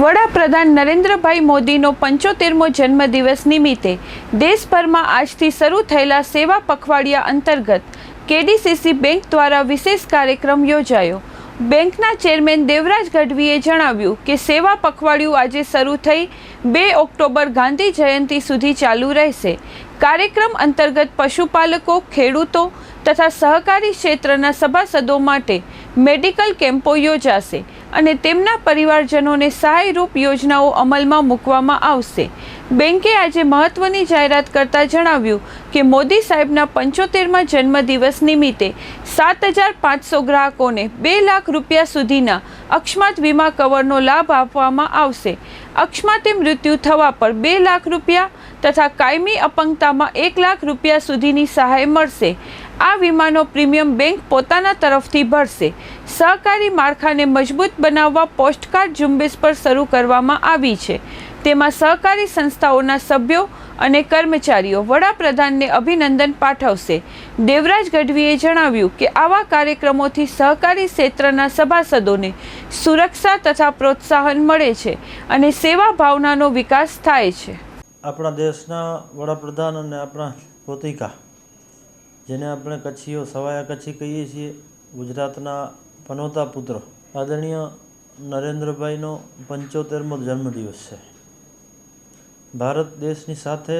વડાપ્રધાન નરેન્દ્રભાઈ મોદીનો પંચોતેરમો જન્મદિવસ નિમિત્તે દેશભરમાં આજથી શરૂ થયેલા સેવા પખવાડિયા અંતર્ગત કેડીસીસી બેંક દ્વારા વિશેષ કાર્યક્રમ યોજાયો. બેંકના ચેરમેન દેવરાજ ગઢવીએ જણાવ્યું કે સેવા પખવાડિયું આજે શરૂ થઈ બે ઓક્ટોબર ગાંધી જયંતિ સુધી ચાલુ રહેશે. કાર્યક્રમ અંતર્ગત પશુપાલકો, ખેડૂતો તથા સહકારી ક્ષેત્રના સભાસદો માટે મેડિકલ કેમ્પો યોજાશે. અને તેમના પરિવારજનોને સહાયરૂપ યોજનાઓ અમલમાં મૂકવામાં આવશે. બેન્કે આજે મહત્વની જાહેરાત કરતા જણાવ્યું કે મોદી સાહેબના પંચોતેરમાં જન્મદિવસ નિમિત્તે સાત હજાર પાંચસો ગ્રાહકોને બે લાખ રૂપિયા સુધીના અકસ્માત વીમા કવરનો લાભ આપવામાં આવશે. અકસ્માતે મૃત્યુ થવા પર બે લાખ રૂપિયા તથા કાયમી અપંગતામાં એક લાખ રૂપિયા સુધીની સહાય મળશે. આ વીમાનો પ્રીમિયમ બેંક પોતાના તરફથી ભરશે. સહકારી માળખાને મજબૂત બનાવવા પોસ્ટકાર્ડ ઝુંબેશ પર શરૂ કરવામાં આવી છે. તેમાં સહકારી સંસ્થાઓના સભ્યો અને કર્મચારીઓ વડાપ્રધાનને અભિનંદન પાઠવશે. દેવરાજ ગઢવીએ જણાવ્યું કે આવા કાર્યક્રમોથી સહકારી ક્ષેત્રના સભાસદોને સુરક્ષા તથા પ્રોત્સાહન મળે છે અને સેવા ભાવનાનો વિકાસ થાય છે. આપણા દેશના વડાપ્રધાન અને આપણા પોતિકા, જેને આપણે કચ્છીઓ સવાયા કચ્છી કહીએ છીએ, ગુજરાતના પનોતા પુત્ર, આદરણીય નરેન્દ્રભાઈનો પંચોતેરમો જન્મદિવસ છે. ભારત દેશની સાથે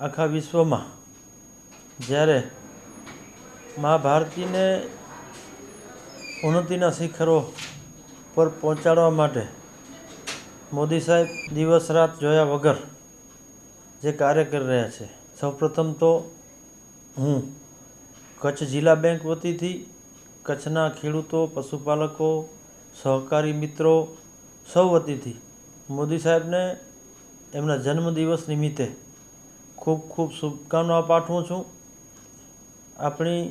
આખા વિશ્વમાં જ્યારે મા ભારતીને ઉન્નતિના શિખરો પર પહોંચાડવા માટે મોદી સાહેબ દિવસ રાત જોયા વગર જે કાર્ય કરી રહ્યા છે. સૌપ્રથમ તો હું કચ્છ જિલ્લા બેંક વતીથી કચ્છના ખેડૂતો, પશુપાલકો, સહકારી મિત્રો સૌ વતીથી મોદી સાહેબને એમના જન્મદિવસ નિમિત્તે ખૂબ ખૂબ શુભકામનાઓ પાઠવું છું. આપણી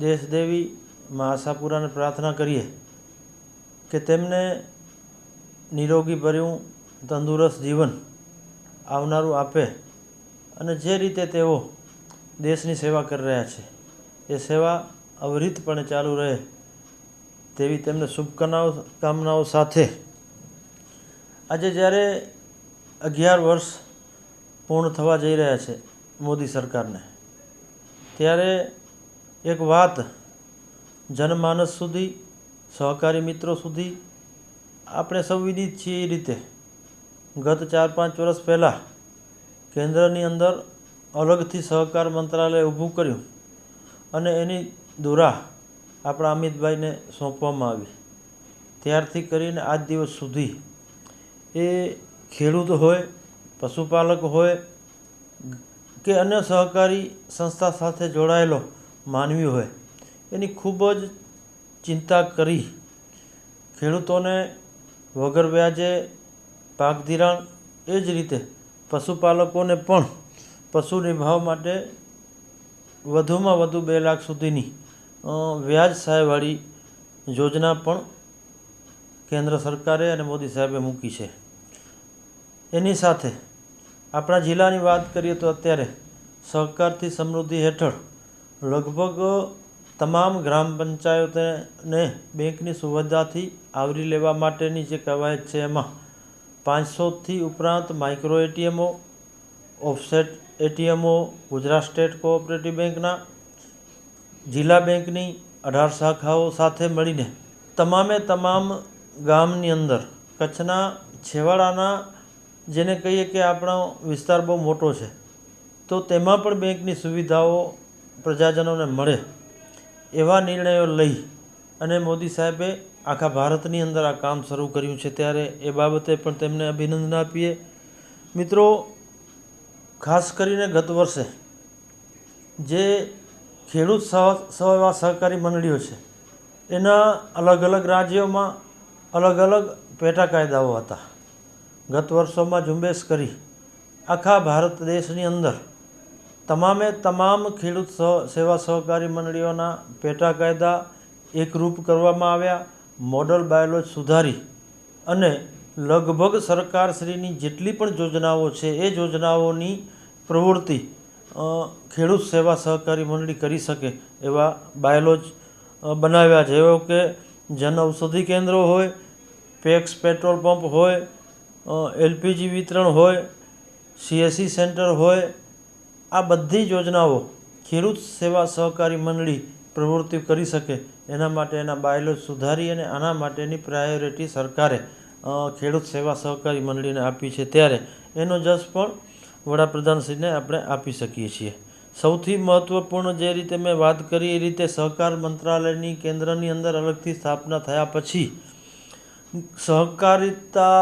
દેશદેવી મા આશાપુરાને પ્રાર્થના કરીએ કે તેમને નિરોગી ભર્યું તંદુરસ્ત જીવન આવનારું આપે અને જે રીતે તેઓ દેશની સેવા કરી રહ્યા છે, એ સેવા અવિરતપણે ચાલુ રહે તેવી તેમને શુભકામનાઓ, કામનાઓ સાથે આજે જ્યારે અગિયાર વર્ષ પૂર્ણ થવા જઈ રહ્યા છે મોદી સરકારને. ત્યારે એક વાત જનમાનસ સુધી, સહકારી મિત્રો સુધી આપણે સૌ વિદિત છીએ એ રીતે. ગત ચાર પાંચ વર્ષ પહેલાં કેન્દ્રની અંદર અલગથી સહકાર મંત્રાલય ઊભું કર્યું અને એની દુરા આપણા અમિતભાઈને સોંપવામાં આવી. ત્યારથી કરીને આજ દિવસ સુધી એ ખેડૂત હોય, પશુપાલક હોય કે અન્ય સહકારી સંસ્થા સાથે જોડાયેલો માનવી હોય, એની ખૂબ જ ચિંતા કરી. ખેડૂતોને વગર વ્યાજે પાક ધિરાણ એ જ રીતે પશુપાલકોને પણ પશુ નિભાવ માટે વધુમાં વધુ બે લાખ સુધીની વ્યાજ સહાયવાળી યોજના પણ કેન્દ્ર સરકારે અને મોદી સાહેબે મૂકી છે. એની સાથે આપણા જિલ્લાની વાત કરીએ તો અત્યારે સહકારથી સમૃદ્ધિ હેઠળ લગભગ તમામ ગ્રામ પંચાયતોને બેંકની સુવિધાથી આવરી લેવા માટેની જે કવાયત છે એમાં પાંચસોથી ઉપરાંત માઇક્રો એટીએમો, ઓફસેટ એટીએમો, ગુજરાત સ્ટેટ કોઓપરેટિવ બેંકના, જિલ્લા બેંકની અઢાર શાખાઓ સાથે મળીને તમામે તમામ ગામની અંદર કચ્છના, છેવાડાના જેને કહીએ કે આપણો વિસ્તાર બહુ મોટો છે, તો તેમાં પણ બેંકની સુવિધાઓ પ્રજાજનોને મળે એવા નિર્ણયો લઈ અને મોદી સાહેબે આખા ભારતની અંદર આ કામ શરૂ કર્યું છે. ત્યારે એ બાબતે પણ તેમને અભિનંદન આપીએ. મિત્રો, ખાસ કરીને ગત વર્ષે જે ખેડૂત સહ સેવા સહકારી મંડળીઓ છે, એના અલગ અલગ રાજ્યોમાં અલગ અલગ પેટા કાયદાઓ હતા. ગત વર્ષોમાં ઝુંબેશ કરી આખા ભારત દેશની અંદર તમામે તમામ ખેડૂત સેવા સહકારી મંડળીઓના પેટા કાયદા એકરૂપ કરવામાં આવ્યા, મોડલ બાયોલોજ સુધારી અને લગભગ સરકારશ્રીની જેટલી પણ યોજનાઓ છે એ યોજનાઓની પ્રવૃત્તિ ખેડૂત સેવા સહકારી મંડળી કરી શકે એવા બાયોલોજ બનાવ્યા. જેવો કે જન ઔષધિ કેન્દ્રો હોય, પેક્સ પેટ્રોલ પંપ હોય એલપીજી વિતરણ હોય, સીએસસી સેન્ટર હોય, આ બધી યોજનાઓ ખેડૂત સેવા સહકારી મંડળી પ્રવૃત્તિ કરી શકે. એના માટે એના બાયલોજ સુધારી અને આના માટેની પ્રાયોરિટી સરકારે ખેડૂત સેવા સહકારી મંડળીને આપી છે ત્યારે એનો જસ પણ વડાપ્રધાનશ્રીને આપણે આપી શકીએ છીએ. સૌથી મહત્ત્વપૂર્ણ જે રીતે મેં વાત કરી એ રીતે સહકાર મંત્રાલયની કેન્દ્રની અંદર અલગથી સ્થાપના થયા પછી સહકારિતા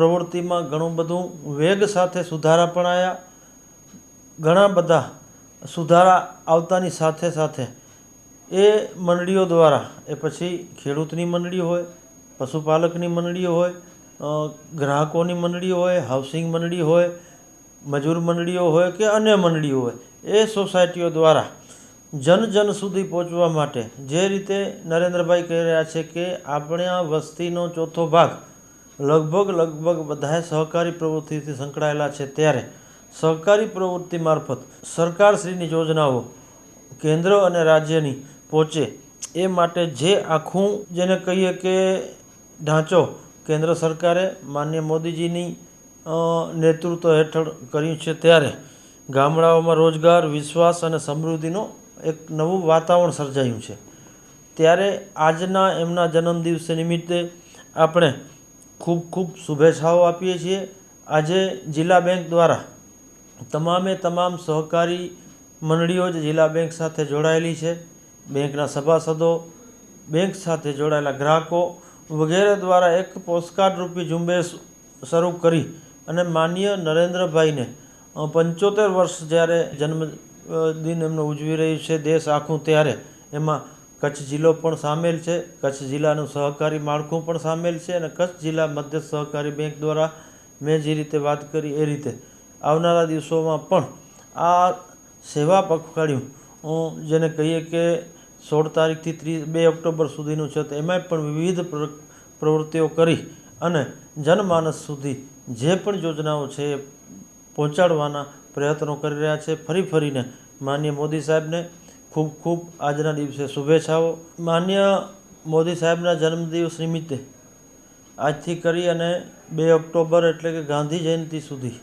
પ્રવૃત્તિમાં ઘણું બધું વેગ સાથે સુધારા પણ આવ્યા ઘણા બધા સુધારા આવતાની સાથે સાથે એ મંડળીઓ દ્વારા, એ પછી ખેડૂતની મંડળી હોય, પશુપાલકની મંડળીઓ હોય ગ્રાહકોની મંડળીઓ હોય, હાઉસિંગ મંડળી હોય, મજૂર મંડળીઓ હોય કે અન્ય મંડળીઓ હોય, એ સોસાયટીઓ દ્વારા જન જન સુધી પહોંચવા માટે જે રીતે નરેન્દ્રભાઈ કહી રહ્યા છે કે આપણે આ વસ્તીનો ચોથો ભાગ લગભગ લગભગ બધાએ સહકારી પ્રવૃત્તિથી સંકળાયેલા છે. ત્યારે સહકારી પ્રવૃત્તિ મારફત સરકારશ્રીની યોજનાઓ કેન્દ્ર અને રાજ્યની પહોંચે એ માટે જે આખું જેને કહીએ કે ઢાંચો કેન્દ્ર સરકારે માન્ય મોદીજીની નેતૃત્વ હેઠળ કર્યું છે. ત્યારે ગામડાઓમાં રોજગાર, વિશ્વાસ અને સમૃદ્ધિનો એક નવું વાતાવરણ સર્જાયું છે. ત્યારે આજના એમના જન્મદિવસ નિમિત્તે આપણે ખૂબ ખૂબ શુભેચ્છાઓ આપીએ છીએ. આજે જિલ્લા બેંક દ્વારા તમામે તમામ સહકારી મંડળીઓ જ જિલ્લા બેંક સાથે જોડાયેલી છે. બેંકના સભાસદો, બેંક સાથે જોડાયેલા ગ્રાહકો વગેરે દ્વારા એક પોસ્ટકાર્ડ રૂપી ઝુંબેશ શરૂ કરી અને માનીય નરેન્દ્રભાઈને પંચોતેર વર્ષ જ્યારે જન્મદિન એમનો ઉજવી રહ્યું છે, દેશ આખું ત્યારે એમાં કચ્છ જિલ્લો પણ સામેલ છે. કચ્છ જિલ્લાનું સહકારી માળખું પણ સામેલ છે અને કચ્છ જિલ્લા મધ્ય સહકારી બેંક દ્વારા મેં જે રીતે વાત કરી એ રીતે આવનારા દિવસોમાં પણ આ સેવા પખવાડિયું જેને કહીએ કે સોળ તારીખથી ત્રીસ બે ઓક્ટોબર સુધીનું છે તો એમાંય પણ વિવિધ પ્ર- પ્રવૃત્તિઓ કરી અને જનમાનસ સુધી જે પણ યોજનાઓ છે એ પહોંચાડવાના પ્રયત્નો કરી રહ્યા છે. ફરી ફરીને માન્ય મોદી સાહેબને ખૂબ ખૂબ આજના દિવસે શુભેચ્છાઓ. માન્ય મોદી સાહેબના જન્મદિવસ નિમિત્તે આજથી કરી અને બે ઓક્ટોબર એટલે કે ગાંધી જયંતિ સુધી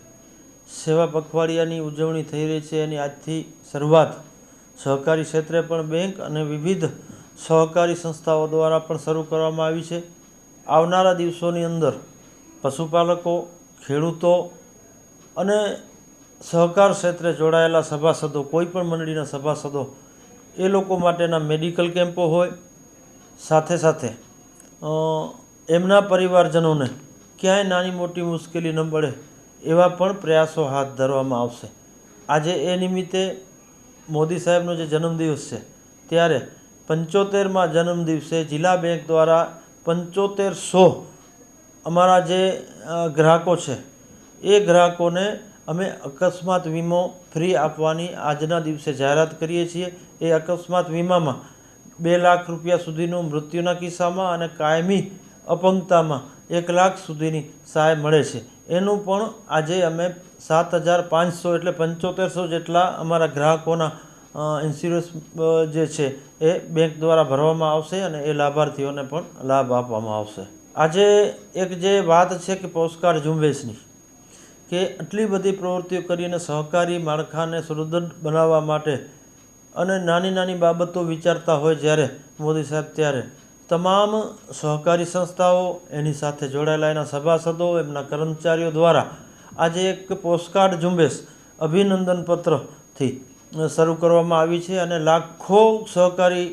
સેવા પખવાડિયાની ઉજવણી થઈ રહી છે એની આજથી શરૂઆત સહકારી ક્ષેત્રે પણ બેંક અને વિવિધ સહકારી સંસ્થાઓ દ્વારા પણ શરૂ કરવામાં આવી છે. આવનારા દિવસોની અંદર પશુપાલકો, ખેડૂતો અને સહકાર ક્ષેત્રે જોડાયેલા સભાસદો, કોઈ પણ મંડળીના સભાસદો એ લોકો માટેના મેડિકલ કેમ્પો હોય, સાથે સાથે એમના પરિવારજનોને ક્યાંય નાની મોટી મુશ્કેલી ન પડે એવા પણ પ્રયાસો હાથ ધરવામાં આવશે. આજે એ નિમિત્તે મોદી સાહેબનો જે જન્મદિવસ છે, ત્યારે પંચોતેરમાં જન્મદિવસે જિલ્લા બેંક દ્વારા પંચોતેર સો અમારા જે ગ્રાહકો છે, એ ગ્રાહકોને અમે અકસ્માત વીમો ફ્રી આપવાની આજના દિવસે જાહેરાત કરીએ છીએ. એ અકસ્માત વીમામાં બે લાખ રૂપિયા સુધીનું મૃત્યુના કિસ્સામાં અને કાયમી અપંગતામાં એક લાખ સુધીની સહાય મળે છે. એનું પણ આજે અમે સાત હજાર પાંચસો એટલે પંચોતેરસો જેટલા અમારા ગ્રાહકોના ઇન્સ્યોરન્સ જે છે એ બેંક દ્વારા ભરવામાં આવશે અને એ લાભાર્થીઓને પણ લાભ આપવામાં આવશે. આજે એક જે વાત છે કે પોસ્ટકાર્ડ ઝુંબેશની. કે આટલી બધી પ્રવૃત્તિઓ કરીને સહકારી માળખાને સુદૃઢ બનાવવા માટે અને નાની નાની બાબતો વિચારતા હોય જ્યારે મોદી સાહેબ ત્યારે તમામ સહકારી સંસ્થાઓ એની સાથે જોડાયેલા, એના સભાસદો, એમના કર્મચારીઓ દ્વારા આજે એક પોસ્ટકાર્ડ ઝુંબેશ અભિનંદન પત્રથી શરૂ કરવામાં આવી છે અને લાખો સહકારી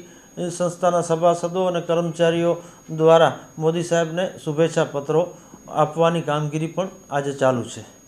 સંસ્થાના સભાસદો અને કર્મચારીઓ દ્વારા મોદી સાહેબને શુભેચ્છા પત્રો આપવાની કામગીરી પણ આજે ચાલુ છે.